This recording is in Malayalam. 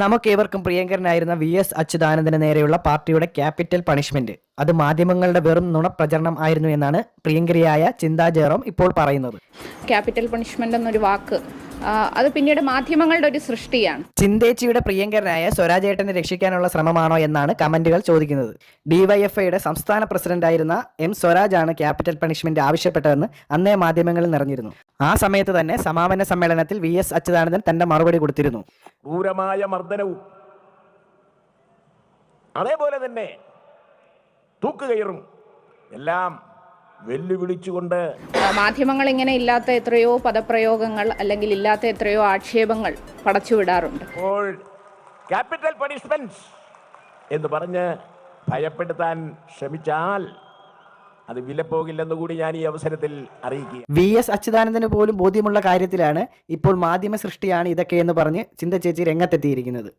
നമുക്കേവർക്കും പ്രിയങ്കരനായിരുന്ന വി എസ് അച്യുതാനന്ദന് നേരെയുള്ള പാർട്ടിയുടെ ക്യാപിറ്റൽ പണിഷ്മെന്റ്. അത് മാധ്യമങ്ങളുടെ വെറും നുണപ്രചരണം ആയിരുന്നു എന്നാണ് പ്രിയങ്കരിയായ ചിന്താ ജെറോം ഇപ്പോൾ പറയുന്നത്. ക്യാപിറ്റൽ പണിഷ്മെന്റ് എന്നൊരു വാക്ക് അത് പിന്നീട് മാധ്യമങ്ങളുടെ ഒരു സൃഷ്ടിയാണ്. ചിന്തേച്ചിയുടെ പ്രിയങ്കരനായ സ്വരാജേട്ടനെ രക്ഷിക്കാനുള്ള ശ്രമമാണോ എന്നാണ് കമന്റുകൾ ചോദിക്കുന്നത്. ഡിവൈഎഫ്ഐയുടെ സംസ്ഥാന പ്രസിഡന്റായിരുന്ന എം സ്വരാജാണ് ക്യാപിറ്റൽ പണിഷ്മെന്റ് ആവശ്യപ്പെട്ടതെന്ന് അന്നേ മാധ്യമങ്ങളിൽ നിറഞ്ഞിരുന്നു. ആ സമയത്ത് തന്നെ സമാപന സമ്മേളനത്തിൽ വി എസ് അച്യുതാനന്ദൻ തന്റെ മറുപടി കൊടുത്തിരുന്നു. ക്രൂരമായ മർദ്ദനവും അതേപോലെ തന്നെ തൂക്കുകയറും എല്ലാം വെല്ലുവിളിച്ചുകൊണ്ട് മാധ്യമങ്ങൾ ഇങ്ങനെ ഇല്ലാത്ത എത്രയോ പദപ്രയോഗങ്ങൾ അല്ലെങ്കിൽ ഇല്ലാത്ത എത്രയോ ആക്ഷേപങ്ങൾ പടച്ചുവിടാറുണ്ട് ക്യാപിറ്റൽ പണിഷ്മെന്റ് എന്ന് പറഞ്ഞ് ഭയപ്പെടുത്താൻ ശ്രമിച്ചാൽ അത് വിലപ്പോകില്ലെന്ന് കൂടി ഞാൻ ഈ അവസരത്തിൽ അറിയിക്കുക വി എസ് അച്യുതാനന്ദന് പോലും ബോധ്യമുള്ള കാര്യത്തിലാണ് ഇപ്പോൾ മാധ്യമ സൃഷ്ടിയാണ് ഇതൊക്കെ എന്ന് പറഞ്ഞ് ചിന്ത ചേച്ചി രംഗത്തെത്തിയിരിക്കുന്നത്.